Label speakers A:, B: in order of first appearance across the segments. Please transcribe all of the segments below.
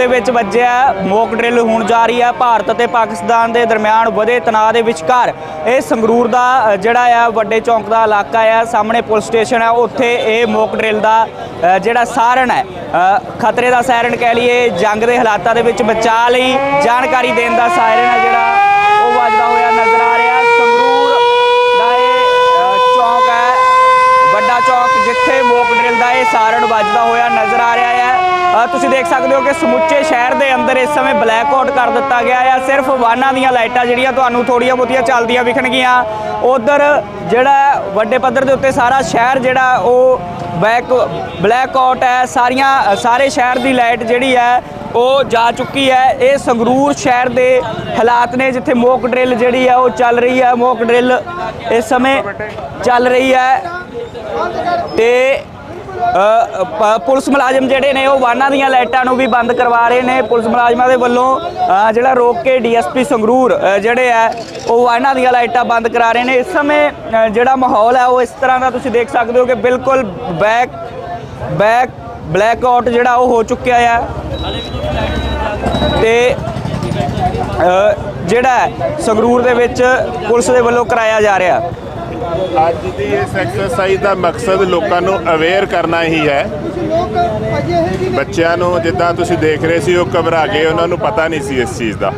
A: ਦੇ ਵਿੱਚ ਵੱਜਿਆ ਮੋਕ ਡਰਿਲ ਹੋਣ ਜਾ ਰਹੀ ਹੈ ਭਾਰਤ ਅਤੇ ਪਾਕਿਸਤਾਨ ਦੇ ਦਰਮਿਆਨ ਵਧੇ ਤਣਾਅ ਦੇ ਵਿਚਕਾਰ ਇਹ ਸੰਗਰੂਰ ਦਾ ਜਿਹੜਾ ਆ, ਵੱਡੇ ਚੌਂਕ ਦਾ ਇਲਾਕਾ ਆ। ਸਾਹਮਣੇ ਪੁਲਿਸ ਸਟੇਸ਼ਨ ਹੈ ਉੱਥੇ ਇਹ ਮੋਕ ਡਰਿਲ ਦਾ ਜਿਹੜਾ ਸਾਰਨ ਹੈ ਖਤਰੇ ਦਾ ਸਾਇਰਨ ਕਹਿ ਲਈਏ, ਜੰਗ ਦੇ ਹਾਲਾਤਾਂ ਦੇ ਵਿੱਚ ਬਚਾ ਲਈ। ਜਾਣਕਾਰੀ ਦੇਣ ਦਾ ਸਾਇਰਨ ਹੈ ਜਿਹੜਾ ਉਹ ਵੱਜਦਾ ਹੋਇਆ ਨਜ਼ਰ ਆ ਰਿਹਾ। ਸੰਗਰੂਰ ਦਾ ਇਹ ਚੌਂਕ ਹੈ। ਵੱਡਾ ਚੌਂਕ ਜਿੱਥੇ ਮੋਕ ਡਰਿਲ ਦਾ ਇਹ ਸਾਰਨ ਵੱਜਦਾ ਹੋਇਆ ਨਜ਼ਰ ਆ ਰਿਹਾ ਹੈ ਤੁਸੀਂ ਦੇਖ ਸਕਦੇ ਹੋ ਕਿ ਸਮੁੱਚੇ ਸ਼ਹਿਰ ਦੇ ਅੰਦਰ ਇਸ ਸਮੇਂ ਬਲੈਕ ਆਊਟ ਕਰ ਦਿੱਤਾ ਗਿਆ ਆ। ਸਿਰਫ ਵਾਹਨਾਂ ਦੀਆਂ ਲਾਈਟਾਂ ਜਿਹੜੀਆਂ ਤੁਹਾਨੂੰ ਥੋੜੀਆਂ ਬਹੁਤੀਆਂ ਚੱਲਦੀਆਂ ਵਿਖਣਗੀਆਂ। ਉਧਰ ਜਿਹੜਾ ਵੱਡੇ ਪੱਧਰ ਦੇ ਉੱਤੇ ਸਾਰਾ ਸ਼ਹਿਰ ਜਿਹੜਾ, ਉਹ ਬੈਕ ਬਲੈਕ ਆਊਟ ਹੈ। ਸਾਰੀਆਂ, ਸਾਰੇ ਸ਼ਹਿਰ ਦੀ ਲਾਈਟ ਜਿਹੜੀ ਹੈ, ਉਹ ਜਾ ਚੁੱਕੀ ਹੈ। ਇਹ ਸੰਗਰੂਰ ਸ਼ਹਿਰ ਦੇ ਹਾਲਾਤ ਨੇ, ਜਿੱਥੇ ਮੋਕ ਡਰਿਲ ਜਿਹੜੀ ਹੈ, ਉਹ ਚੱਲ ਰਹੀ ਹੈ। ਮੋਕ ਡਰਿਲ ਇਸ ਸਮੇਂ ਚੱਲ ਰਹੀ ਹੈ। ਤੇ ਪੁਲਿਸ ਮੁਲਾਜ਼ਮ ਜਿਹੜੇ ਨੇ ਉਹ ਵਾਹਨਾਂ ਦੀਆਂ ਲਾਈਟਾਂ ਨੂੰ ਵੀ ਬੰਦ ਕਰਵਾ ਰਹੇ ਨੇ। ਪੁਲਿਸ ਮੁਲਾਜ਼ਮਾਂ ਦੇ ਵੱਲੋਂ ਜਿਹੜਾ ਰੋਕ ਕੇ ਡੀਐਸਪੀ ਸੰਗਰੂਰ ਜਿਹੜੇ ਆ, ਉਹ ਵਾਹਨਾਂ ਦੀਆਂ ਲਾਈਟਾਂ ਬੰਦ ਕਰਾ ਰਹੇ ਨੇ। ਇਸ ਸਮੇਂ ਜਿਹੜਾ ਮਾਹੌਲ ਹੈ ਉਹ ਇਸ ਤਰ੍ਹਾਂ ਦਾ ਤੁਸੀਂ ਦੇਖ ਸਕਦੇ ਹੋ ਕਿ ਬਿਲਕੁਲ ਬੈਕ ਬੈਕ, ਬਲੈਕ ਆਊਟ ਜਿਹੜਾ ਉਹ ਹੋ ਚੁੱਕਿਆ ਆ। ਤੇ ਜਿਹੜਾ ਸੰਗਰੂਰ ਦੇ ਵਿੱਚ ਪੁਲਿਸ ਦੇ ਵੱਲੋਂ ਕਰਾਇਆ ਜਾ ਰਿਹਾ।
B: ਅੱਜ ਦੀ ਇਸ ਐਕਸਰਸਾਈਜ਼ ਦਾ ਮਕਸਦ ਲੋਕਾਂ ਨੂੰ ਅਵੇਅਰ ਕਰਨਾ ਹੀ ਹੈ। ਬੱਚਿਆਂ ਨੂੰ ਜਿੱਦਾਂ ਤੁਸੀਂ ਦੇਖ ਰਹੇ ਸੀ, ਉਹ ਘਬਰਾ ਗਏ, ਉਹਨਾਂ ਨੂੰ ਪਤਾ ਨਹੀਂ ਸੀ ਇਸ ਚੀਜ਼ ਦਾ।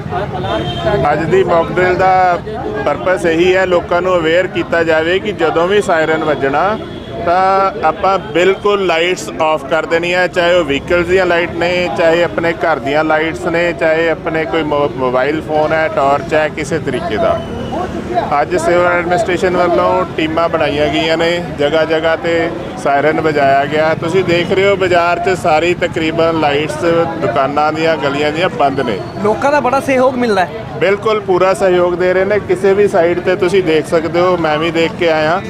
B: ਅੱਜ ਦੀ ਮੌਕ ਦਾ ਪਰਪਸ ਇਹੀ ਹੈ, ਲੋਕਾਂ ਨੂੰ ਅਵੇਅਰ ਕੀਤਾ ਜਾਵੇ ਕਿ ਜਦੋਂ ਵੀ ਸਾਇਰਨ ਵੱਜਣਾ, ਤਾਂ ਆਪਾਂ ਬਿਲਕੁਲ ਲਾਈਟਸ ਆਫ ਕਰ ਦੇਣੀਆਂ, ਚਾਹੇ ਉਹ ਵਹੀਕਲਸ ਦੀਆਂ ਲਾਈਟ ਨੇ, ਚਾਹੇ ਆਪਣੇ ਘਰ ਦੀਆਂ ਲਾਈਟਸ ਨੇ, ਚਾਹੇ ਆਪਣੇ ਕੋਈ ਮੋ- ਮੋਬਾਈਲ ਫੋਨ ਹੈ ਟਾਰਚ ਹੈ, ਕਿਸੇ ਤਰੀਕੇ ਦਾ। ਅੱਜ ਸਿਵਲ ਐਡਮਿਨਿਸਟ੍ਰੇਸ਼ਨ ਵੱਲੋਂ ਟੀਮਾਂ ਬਣਾਈਆਂ ਗਈਆਂ ਨੇ ਜਗ੍ਹਾ ਜਗ੍ਹਾ ਤੇ ਸਾਇਰਨ ਵਜਾਇਆ ਗਿਆ। ਤੁਸੀਂ ਦੇਖ ਰਹੇ ਹੋ ਬਾਜ਼ਾਰ 'ਚ ਸਾਰੀ ਤਕਰੀਬਨ ਲਾਈਟਸ ਦੁਕਾਨਾਂ ਦੀਆਂ ਗਲੀਆਂ ਦੀਆਂ ਬੰਦ ਨੇ।
A: ਲੋਕਾਂ ਦਾ ਬੜਾ ਸਹਿਯੋਗ ਮਿਲਦਾ ਹੈ।
B: ਬਿਲਕੁਲ ਪੂਰਾ ਸਹਿਯੋਗ ਦੇ ਰਹੇ ਨੇ। ਕਿਸੇ ਵੀ ਸਾਈਡ ਤੇ ਤੁਸੀਂ ਦੇਖ ਸਕਦੇ ਹੋ ਮੈਂ ਵੀ ਦੇਖ ਕੇ ਆਇਆ।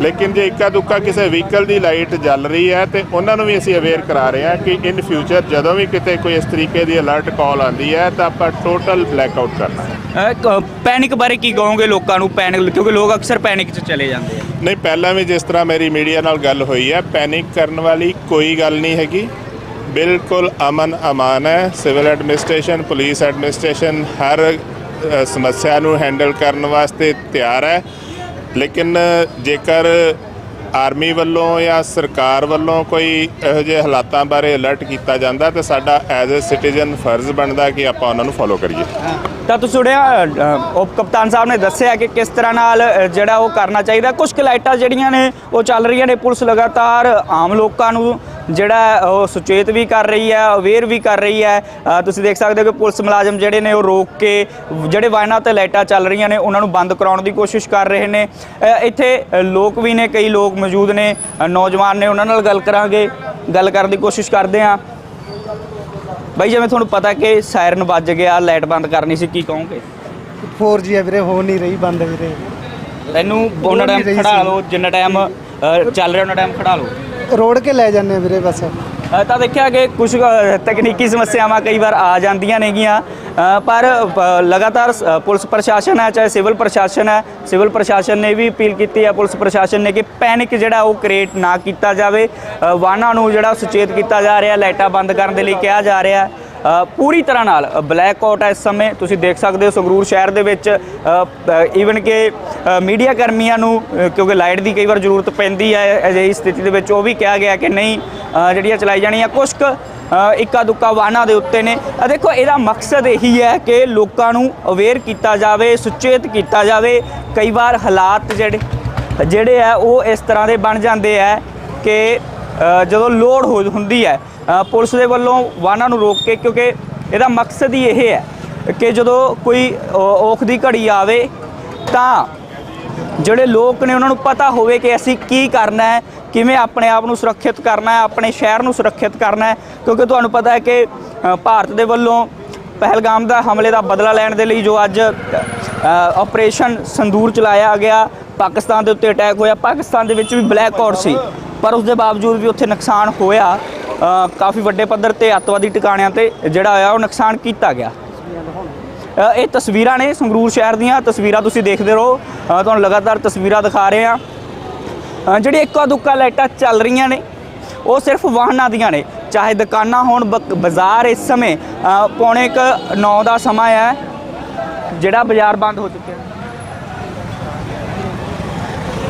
B: ਲੇਕਿਨ ਜੇ ਇੱਕਾ ਦੁੱਕਾ ਕਿਸੇ ਵਹੀਕਲ ਦੀ ਲਾਈਟ ਜਲ ਰਹੀ ਹੈ ਤੇ ਉਹਨਾਂ ਨੂੰ ਵੀ ਅਸੀਂ ਅਵੇਅਰ ਕਰਾ ਰਹੇ ਹਾਂ ਕਿ ਇਨ ਫਿਊਚਰ ਜਦੋਂ ਵੀ ਕਿਤੇ ਕੋਈ ਇਸ ਤਰੀਕੇ ਦੀ ਅਲਰਟ ਕਾਲ ਆਉਂਦੀ ਹੈ ਤਾਂ ਆਪਾਂ ਟੋਟਲ ਬਲੈਕ ਆਊਟ ਕਰਨਾ ਹੈ।
A: ਪੈਨਿਕ ਬਾਰੇ ਕੀ ਕਹੋਗੇ ਲੋਕਾਂ ਨੂੰ? ਪੈਨਿਕ ਕਿਉਂਕਿ ਲੋਕ ਅਕਸਰ ਪੈਨਿਕ 'ਚ ਚਲੇ ਜਾਂਦੇ ਆ।
B: ਨਹੀਂ ਪਹਿਲਾਂ ਵੀ ਜਿਸ ਤਰ੍ਹਾਂ ਮੇਰੀ ਮੀਡੀਆ ਨਾਲ ਗੱਲ ਹੋਈ ਹੈ ਪੈਨਿਕ ਕਰਨ ਵਾਲੀ ਕੋਈ ਗੱਲ ਨਹੀਂ ਹੈਗੀ। ਬਿਲਕੁਲ ਅਮਨ ਅਮਾਨ ਹੈ। ਸਿਵਲ ਐਡਮਿਨਿਸਟ੍ਰੇਸ਼ਨ ਪੁਲਿਸ ਐਡਮਿਨਿਸਟ੍ਰੇਸ਼ਨ ਹਰ ਸਮੱਸਿਆ ਨੂੰ ਹੈਂਡਲ ਕਰਨ ਵਾਸਤੇ ਤਿਆਰ ਹੈ। ਲੇਕਿਨ ਜੇਕਰ ਆਰਮੀ ਵੱਲੋਂ ਜਾਂ ਸਰਕਾਰ ਵੱਲੋਂ ਕੋਈ ਇਹੋ ਜਿਹੇ ਹਾਲਾਤਾਂ ਬਾਰੇ ਅਲਰਟ ਕੀਤਾ ਜਾਂਦਾ ਤਾਂ ਸਾਡਾ ਐਜ਼ ਅ ਸਿਟੀਜ਼ਨ ਫਰਜ਼ ਬਣਦਾ ਕਿ ਆਪਾਂ ਉਹਨਾਂ ਨੂੰ ਫੋਲੋ ਕਰੀਏ।
A: ਤਾਂ ਤੁਸੀਂ ਸੁਣਿਆ ਅ, ਉਪ ਕਪਤਾਨ ਸਾਹਿਬ ਨੇ ਦੱਸਿਆ ਕਿ ਕਿਸ ਤਰ੍ਹਾਂ ਨਾਲ ਜਿਹੜਾ ਉਹ ਕਰਨਾ ਚਾਹੀਦਾ। ਕੁਝ ਕੁ ਲਾਈਟਾਂ ਜਿਹੜੀਆਂ ਨੇ ਉਹ ਚੱਲ ਰਹੀਆਂ ਨੇ। ਪੁਲਿਸ ਲਗਾਤਾਰ ਆਮ ਲੋਕਾਂ ਨੂੰ ਜਿਹੜਾ ਉਹ ਸੁਚੇਤ ਵੀ ਕਰ ਰਹੀ ਹੈ ਅਵੇਅਰ ਵੀ ਕਰ ਰਹੀ ਹੈ। ਤੁਸੀਂ ਦੇਖ ਸਕਦੇ ਹੋ ਕਿ ਪੁਲਿਸ ਮੁਲਾਜ਼ਮ ਜਿਹੜੇ ਨੇ ਉਹ ਰੋਕ ਕੇ ਜਿਹੜੇ ਵਾਹਨਾਂ ਤੇ ਲਾਈਟਾਂ ਚੱਲ ਰਹੀਆਂ ਨੇ ਉਹਨਾਂ ਨੂੰ ਬੰਦ ਕਰਾਉਣ ਦੀ ਕੋਸ਼ਿਸ਼ ਕਰ ਰਹੇ ਨੇ। ਇੱਥੇ ਲੋਕ ਵੀ ਨੇ ਕਈ ਲੋਕ ਮੌਜੂਦ ਨੇ ਨੌਜਵਾਨ ਨੇ ਉਹਨਾਂ ਨਾਲ ਗੱਲ ਕਰਾਂਗੇ ਗੱਲ ਕਰਨ ਦੀ ਕੋਸ਼ਿਸ਼ ਕਰਦੇ ਹਾਂ। ਬਾਈ ਜਿਵੇਂ ਤੁਹਾਨੂੰ ਪਤਾ ਕਿ ਸਾਇਰਨ ਵੱਜ ਗਿਆ ਲਾਈਟ ਬੰਦ ਕਰਨੀ ਸੀ ਕੀ ਕਹੋਗੇ?
C: 4G ਹੈ ਵੀਰੇ ਹੋ ਨਹੀਂ ਰਹੀ ਬੰਦ ਵੀਰੇ।
A: ਤੈਨੂੰ ਉਹਨਾਂ
C: ਨਹੀਂ
A: ਟਾਈਮ ਖੜਾ। ਲਓ ਜਿੰਨਾ ਟਾਈਮ ਚੱਲ ਰਿਹਾ ਉਹਨਾਂ ਟਾਈਮ ਖੜਾ ਲਓ।
C: ਰੋੜ ਕੇ ਲੈ ਜਾਂਦੇ ਆ ਵੀਰੇ ਬਸ।
A: ਅ, ਤਾਂ ਦੇਖਿਆ ਕਿ ਕੁਝ ਤਕਨੀਕੀ ਸਮੱਸਿਆਵਾਂ ਕਈ ਵਾਰ ਆ ਜਾਂਦੀਆਂ ਨੇਗੀਆਂ। ਅ, ਪਰ ਪ- ਲਗਾਤਾਰ ਸ- ਅ, ਪੁਲਿਸ ਪ੍ਰਸ਼ਾਸਨ ਹੈ ਚਾਹੇ ਸਿਵਲ ਪ੍ਰਸ਼ਾਸਨ ਹੈ ਸਿਵਲ ਪ੍ਰਸ਼ਾਸਨ ਨੇ ਵੀ ਅਪੀਲ ਕੀਤੀ ਹੈ ਪੁਲਿਸ ਪ੍ਰਸ਼ਾਸਨ ਨੇ ਕਿ ਪੈਨਿਕ ਜਿਹੜਾ ਉਹ ਕ੍ਰੀਏਟ ਨਾ ਕੀਤਾ ਜਾਵੇ। ਅ, ਵਾਹਨਾਂ ਨੂੰ ਜਿਹੜਾ ਸੁਚੇਤ ਕੀਤਾ ਜਾ ਰਿਹਾ ਲਾਈਟਾਂ ਬੰਦ ਕਰਨ ਦੇ ਲਈ ਕਿਹਾ ਜਾ ਰਿਹਾ। ਪੂਰੀ ਤਰ੍ਹਾਂ ਨਾਲ ਬਲੈਕ ਆਊਟ ਹੈ ਇਸ ਸਮੇਂ। ਤੁਸੀਂ ਦੇਖ ਸਕਦੇ ਹੋ ਸੰਗਰੂਰ ਸ਼ਹਿਰ ਦੇ ਵਿੱਚ ਈਵਨ ਕਿ ਮੀਡੀਆ ਕਰਮੀਆਂ ਨੂੰ ਕਿਉਂਕਿ ਲਾਈਟ ਦੀ ਕਈ ਵਾਰ ਜ਼ਰੂਰਤ ਪੈਂਦੀ ਹੈ ਅਜਿਹੀ ਸਥਿਤੀ ਦੇ ਵਿੱਚ ਉਹ ਵੀ ਕਿਹਾ ਗਿਆ ਕਿ ਨਹੀਂ ਜਿਹੜੀਆਂ ਚਲਾਈ ਜਾਣੀਆਂ ਕੁਛ ਕੁ ਅ, ਇੱਕਾ ਦੁੱਕਾ ਵਾਹਨਾਂ ਦੇ ਉੱਤੇ ਨੇ। ਦੇਖੋ ਇਹਦਾ ਮਕਸਦ ਇਹੀ ਹੈ ਕਿ ਲੋਕਾਂ ਨੂੰ ਅਵੇਅਰ ਕੀਤਾ ਜਾਵੇ ਸੁਚੇਤ ਕੀਤਾ ਜਾਵੇ। ਕਈ ਵਾਰ ਹਾਲਾਤ ਜਿਹੜੇ ਜਿਹੜੇ ਆ ਉਹ ਇਸ ਤਰ੍ਹਾਂ ਦੇ ਬਣ ਜਾਂਦੇ ਆ ਕਿ ਜਦੋਂ ਲੋਡ ਹੋ ਹੁੰਦੀ ਹੈ ਪੁਲਿਸ ਦੇ ਵੱਲੋਂ ਵਾਹਨਾਂ ਨੂੰ ਰੋਕ ਕੇ ਕਿਉਂਕਿ ਇਹਦਾ ਮਕਸਦ ਹੀ ਇਹ ਹੈ ਕਿ ਜਦੋਂ ਕੋਈ ਔਖ ਦੀ ਘੜੀ ਆਵੇ ਤਾਂ ਜਿਹੜੇ ਲੋਕ ਨੇ ਉਹਨਾਂ ਨੂੰ ਪਤਾ ਹੋਵੇ ਕਿ ਅਸੀਂ ਕੀ ਕਰਨਾ ਹੈ ਕਿਵੇਂ ਆਪਣੇ ਆਪ ਨੂੰ ਸੁਰੱਖਿਅਤ ਕਰਨਾ ਹੈ ਆਪਣੇ ਸ਼ਹਿਰ ਨੂੰ ਸੁਰੱਖਿਅਤ ਕਰਨਾ ਹੈ ਕਿਉਂਕਿ ਤੁਹਾਨੂੰ ਪਤਾ ਹੈ ਕਿ ਭਾਰਤ ਦੇ ਵੱਲੋਂ ਪਹਿਲਗਾਮ ਦਾ ਹਮਲੇ ਦਾ ਬਦਲਾ ਲੈਣ ਦੇ ਲਈ ਜੋ ਅੱਜ ਅ, ਆਪਰੇਸ਼ਨ ਸੰਦੂਰ ਚਲਾਇਆ ਗਿਆ ਪਾਕਿਸਤਾਨ ਦੇ ਉੱਤੇ ਅਟੈਕ ਹੋਇਆ ਪਾਕਿਸਤਾਨ ਦੇ ਵਿੱਚ ਵੀ ਬਲੈਕ ਆਊਟ ਸੀ। ਪਰ ਉਸ ਦੇ ਬਾਵਜੂਦ ਵੀ ਉੱਥੇ ਨੁਕਸਾਨ ਹੋਇਆ ਕਾਫੀ ਵੱਡੇ ਪੱਧਰ ਤੇ ਅੱਤਵਾਦੀ ਟਿਕਾਣਿਆਂ ਤੇ ਜਿਹੜਾ ਹੋਇਆ ਉਹ ਨੁਕਸਾਨ ਕੀਤਾ ਗਿਆ। ਇਹ ਤਸਵੀਰਾਂ ਨੇ ਸੰਗਰੂਰ ਸ਼ਹਿਰ ਦੀਆਂ। ਤਸਵੀਰਾਂ ਤੁਸੀਂ ਦੇਖਦੇ ਰਹੋ। ਤੁਹਾਨੂੰ ਲਗਾਤਾਰ ਤਸਵੀਰਾਂ ਦਿਖਾ ਰਹੇ ਆ ਜਿਹੜੀ ਇੱਕਾ ਦੁੱਕਾ ਲਾਈਟਾਂ ਚੱਲ ਰਹੀਆਂ ਨੇ ਉਹ ਸਿਰਫ ਵਾਹਨਾਂ ਦੀਆਂ ਨੇ। ਚਾਹੇ ਦੁਕਾਨਾਂ ਹੋਣ ਬ- ਬਾਜ਼ਾਰ ਇਸ ਸਮੇਂ ਅ, ਪੌਣੇ 9 ਦਾ ਸਮਾਂ ਹੈ ਜਿਹੜਾ ਬਾਜ਼ਾਰ ਬੰਦ ਹੋ ਚੁੱਕਿਆ।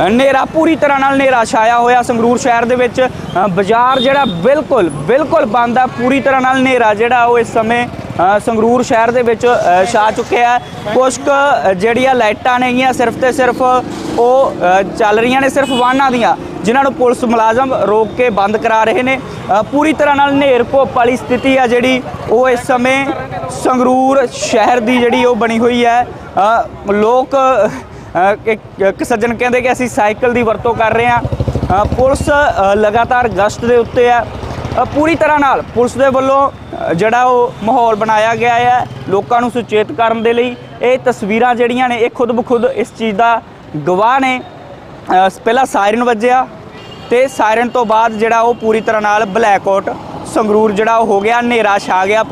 A: ਹਨੇਰਾ ਪੂਰੀ ਤਰ੍ਹਾਂ ਨਾਲ ਹਨੇਰਾ ਛਾਇਆ ਹੋਇਆ ਸੰਗਰੂਰ ਸ਼ਹਿਰ ਦੇ ਵਿੱਚ। ਬਾਜ਼ਾਰ ਜਿਹੜਾ ਬਿਲਕੁਲ ਬਿਲਕੁਲ ਬੰਦ ਹੈ ਪੂਰੀ ਤਰ੍ਹਾਂ ਨਾਲ ਹਨੇਰਾ ਜਿਹੜਾ ਉਹ ਇਸ ਸਮੇਂ ਸੰਗਰੂਰ ਸ਼ਹਿਰ ਦੇ ਵਿੱਚ ਛਾ ਚੁੱਕਿਆ ਹੈ। ਕੁਝ ਕੁ ਜਿਹੜੀਆਂ ਲਾਈਟਾਂ ਨੇਗੀਆਂ ਸਿਰਫ ਤੇ ਸਿਰਫ ਉਹ ਚੱਲ ਰਹੀਆਂ ਨੇ, ਸਿਰਫ ਵਾਹਨਾਂ ਦੀਆਂ, ਜਿਨ੍ਹਾਂ ਨੂੰ ਪੁਲਿਸ ਮੁਲਾਜ਼ਮ ਰੋਕ ਕੇ ਬੰਦ ਕਰਾ ਰਹੇ ਨੇ। ਪੂਰੀ ਤਰ੍ਹਾਂ ਨਾਲ ਹਨੇਰ ਘੁੱਪ ਵਾਲੀ ਸਥਿਤੀ ਆ ਜਿਹੜੀ ਉਹ ਇਸ ਸਮੇਂ ਸੰਗਰੂਰ ਸ਼ਹਿਰ ਦੀ ਜਿਹੜੀ ਉਹ ਬਣੀ ਹੋਈ ਹੈ। ਲੋਕ ਇੱਕ ਸੱਜਣ ਕਹਿੰਦੇ ਕਿ ਅਸੀਂ ਸਾਈਕਲ ਦੀ ਵਰਤੋਂ ਕਰ ਰਹੇ ਹਾਂ। ਪੁਲਿਸ ਲਗਾਤਾਰ ਗਸ਼ਤ ਦੇ ਉੱਤੇ ਹੈ। ਪੂਰੀ ਤਰ੍ਹਾਂ ਨਾਲ ਪੁਲਿਸ ਦੇ ਵੱਲੋਂ ਜਿਹੜਾ ਉਹ ਮਾਹੌਲ ਬਣਾਇਆ ਗਿਆ ਹੈ ਲੋਕਾਂ ਨੂੰ ਸੁਚੇਤ ਕਰਨ ਦੇ ਲਈ। ਇਹ ਤਸਵੀਰਾਂ ਜਿਹੜੀਆਂ ਨੇ, ਇਹ ਖੁਦ ਬਖੁਦ ਇਸ ਚੀਜ਼ ਦਾ ਗਵਾਹ ਨੇ। ਪਹਿਲਾਂ ਸਾਇਰਨ ਵੱਜਿਆ ਤੇ ਸਾਇਰਨ ਤੋਂ ਬਾਅਦ ਜਿਹੜਾ ਉਹ ਪੂਰੀ ਤਰ੍ਹਾਂ ਨਾਲ ਬਲੈਕ ਆਊਟ, ਸੰਗਰੂਰ ਜਿਹੜਾ ਉਹ ਹੋ ਗਿਆ, ਹਨੇਰਾ ਛਾ ਗਿਆ।